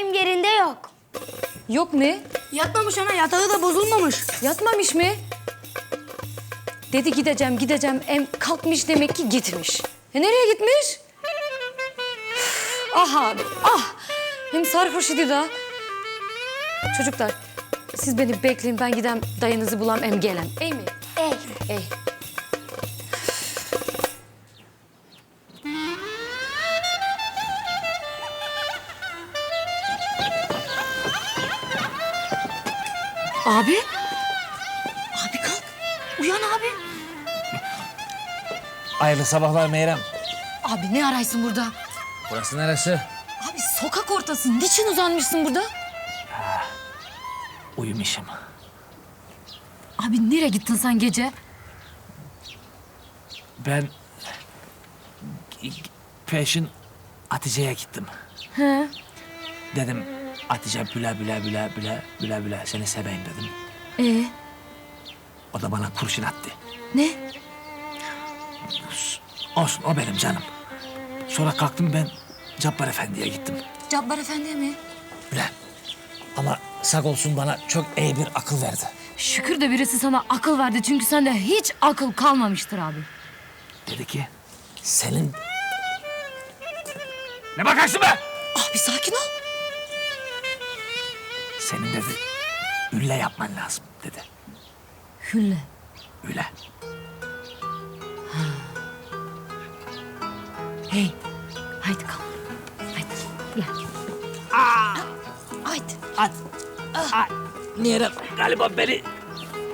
deyim yerinde yok. Yok mu? Yatmamış ana yatağı da bozulmamış. Yatmamış mı? Dedi gideceğim gideceğim. Em kalkmış demek ki gitmiş. E nereye gitmiş? ah abi ah. Hem sarhoş idi da. Çocuklar siz beni bekleyin ben gidem dayınızı bulam em gelen. Ey mi? Ey. Ey. Abi. Abi kalk. Uyan abi. Hayırlı sabahlar Meyrem. Abi ne araysın burada? Burası neresi? Abi sokak ortası. Niçin uzanmışsın burada? Uyumuşum. Abi nereye gittin sen gece? Ben peşin Hatice'ye gittim. He. Dedim Hatice büle büle büle büle büle büle seni seveyim dedim. Ee, O da bana kurşun attı. ne? Olsun o benim canım. Sonra kalktım ben Cabbar Efendi'ye gittim. Cabbar Efendi mi? Bile. Ama sağ olsun bana çok iyi bir akıl verdi. Şükür de birisi sana akıl verdi. Çünkü sende hiç akıl kalmamıştır abi. Dedi ki senin... Ne bakarsın be? Abi sakin ol. Senin dedi ülle yapman lazım dedi. Hülle. Üle. Hey. Haydi kalk. Haydi. Gel. Haydi. At. Ay. Niye galiba beni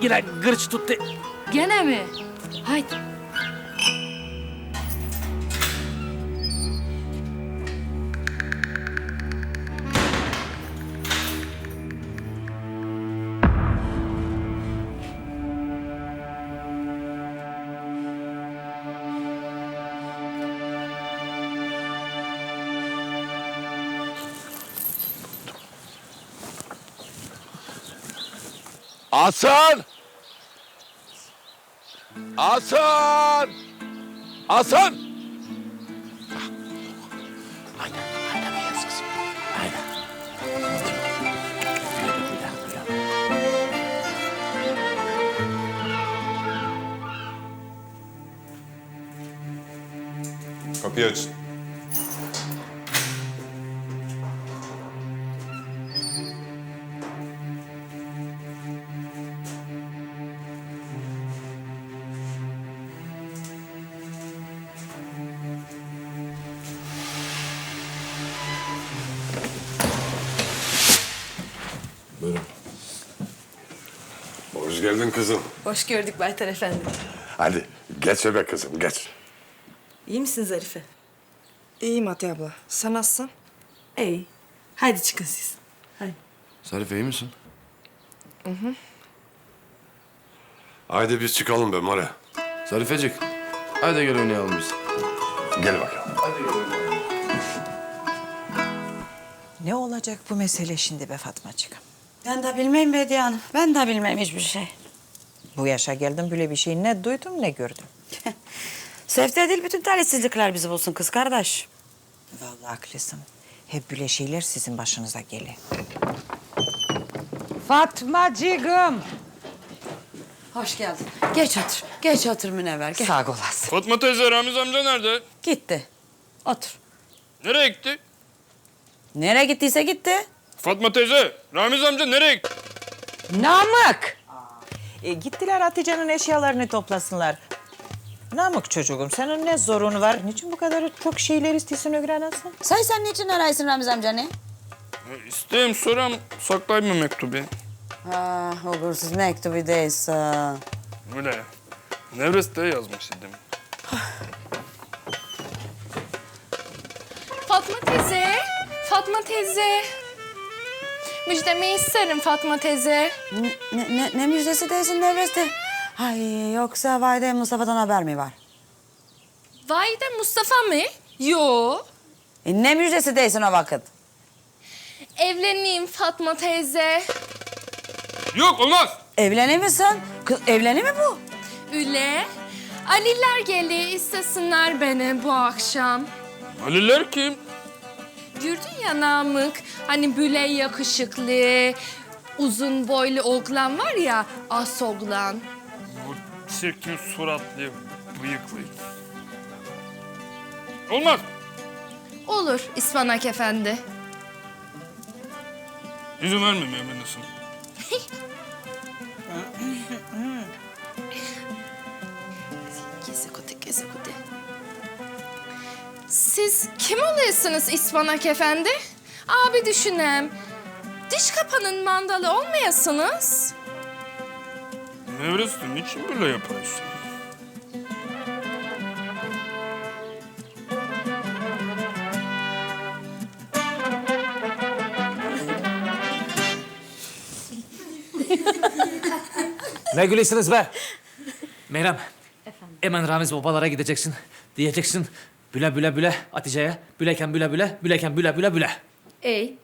yine gırç tuttu. Gene mi? Haydi. Hasan! Hasan! Hasan! Haydi. Haydi beyaz kızım. Güle. Kapıyı aç. Geldin kızım. Hoş gördük Baytar Efendi. Hadi geç eve kızım geç. İyi misin Zarife? İyiyim Atiye abla. Sen nasılsın? İyi. Haydi çıkın siz. Hadi. Zarife iyi misin? Haydi biz çıkalım be Mara. Zarifecik. Hadi gel oynayalım biz. Gel bakalım. Ne olacak bu mesele şimdi be Fatmacığım? Ben de bilmem Bediye Hanım. Ben de bilmem hiçbir şey. Bu yaşa geldim böyle bir şey ne duydum ne gördüm. Sefte değil bütün talihsizlikler bizi bulsun kız kardeş. Vallahi haklısın. Hep böyle şeyler sizin başınıza geliyor. Fatmacığım. Hoş geldin. Geç otur. Geç otur Münevver. Gel. Sağ olasın. Fatma teyze Ramiz amca nerede? Gitti. Otur. Nereye gitti? Nereye gittiyse gitti. Fatma teyze Ramiz amca nereye gitti? Namık! E, gittiler Hatice'nin eşyalarını toplasınlar. Namık çocuğum senin ne zorun var? Niçin bu kadar çok şeyler istiyorsun öğrenesin? Say sen niçin arıyorsun Ramiz amcanı? İsteyim soram saklayayım mı mektubu? Ha, uğursuz mektubu değilse. Öyle. Nevres'te yazmış idim. Fatma teyze, Fatma teyze. Müjdemi isterim Fatma teyze. Ne, ne, ne müjdesi değilsin Nevresti? Ay yoksa Vayde Mustafa'dan haber mi var? Vay de Mustafa mı? Yo. E, ne müjdesi değilsin o vakit? Evleneyim Fatma teyze. Yok olmaz. Evlenir misin? Kız evlenir mi bu? Üle. Aliler geldi istesinler beni bu akşam. Aliler kim? Gördün ya Namık. Hani böyle yakışıklı, uzun boylu oğlan var ya, as oğlan. Bu çirkin suratlı, bıyıklı. Olmaz. Olur İspanak Efendi. İzin vermem eminesin. Gezikuti, gezikuti. Siz kim oluyorsunuz İspanak Efendi? Abi düşünem. Diş kapanın mandalı olmayasınız. Nevrestin niçin böyle yapıyorsun? Ne gülüyorsunuz be? Meyrem. Hemen Ramiz babalara gideceksin. Diyeceksin büle büle büle Hatice'ye. Büleken büle büle, büleken büle büle büle. Ey,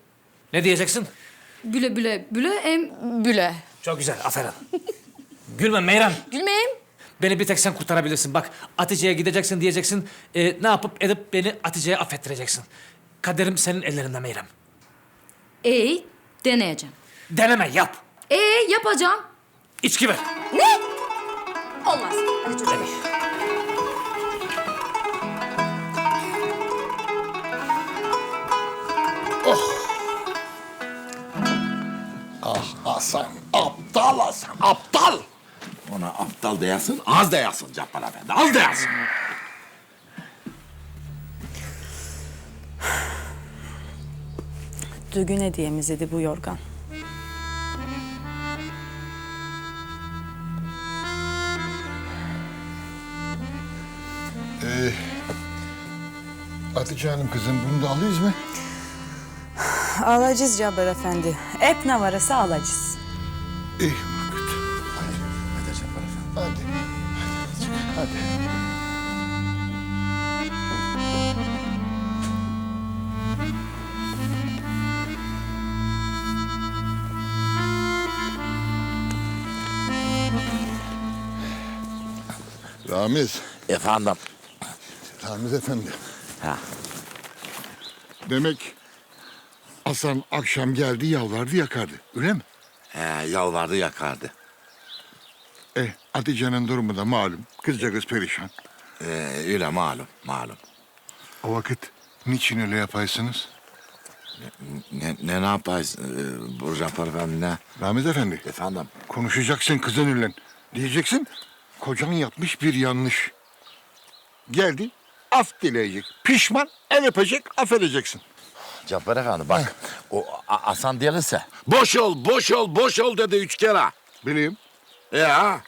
Ne diyeceksin? büle büle büle em büle. Çok güzel, aferin. Gülme Meyrem. Gülmeyeyim. Beni bir tek sen kurtarabilirsin. Bak Hatice'ye gideceksin diyeceksin. e, ne yapıp edip beni Hatice'ye affettireceksin. Kaderim senin ellerinde Meyrem. Ey, deneyeceğim. Deneme yap. Ee, yapacağım. İçki ver. Olmaz. Hadi çocuğa. Hasan aptal Hasan aptal. Ona aptal deyasın az deyasın Cabbar Efendi az deyasın. Düğün hediyemiz idi bu yorgan. Hatice Hanım kızım bunu da alıyoruz mu? Alacağız Cabbar Efendi. Hep ne varsa alacağız. İyi vakit. Hadi. Hadi Cabbar Efendi. Hadi. Hadi. Hadi. Ramiz, Efendim. Ramiz Efendi. Ha. Demek Hasan akşam geldi yalvardı yakardı öyle mi? He, yalvardı yakardı. Eh Hatice'nin durumu da malum. Kızca kız perişan. Ee, öyle malum malum. O vakit niçin öyle yapaysınız? Ne, ne, ne yapayız ee, bu Cabbar Efendi ne? Ramiz Efendi Efendim. konuşacaksın kızınla. Diyeceksin kocan yapmış bir yanlış. Geldi af dileyecek. Pişman el öpecek affedeceksin. Cabbar Efendi bak o A- Hasan gelirse boş ol boş ol boş ol dedi üç kere. Bileyim Ya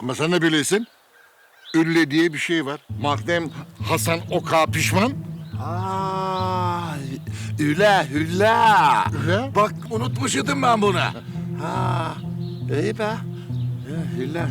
ama sen ne bilirsin? Ülle diye bir şey var. Madem Hasan Oka pişman. Aa, üle hülle. Üle? Bak unutmuş idim ben bunu. Ha, iyi be. Hülle.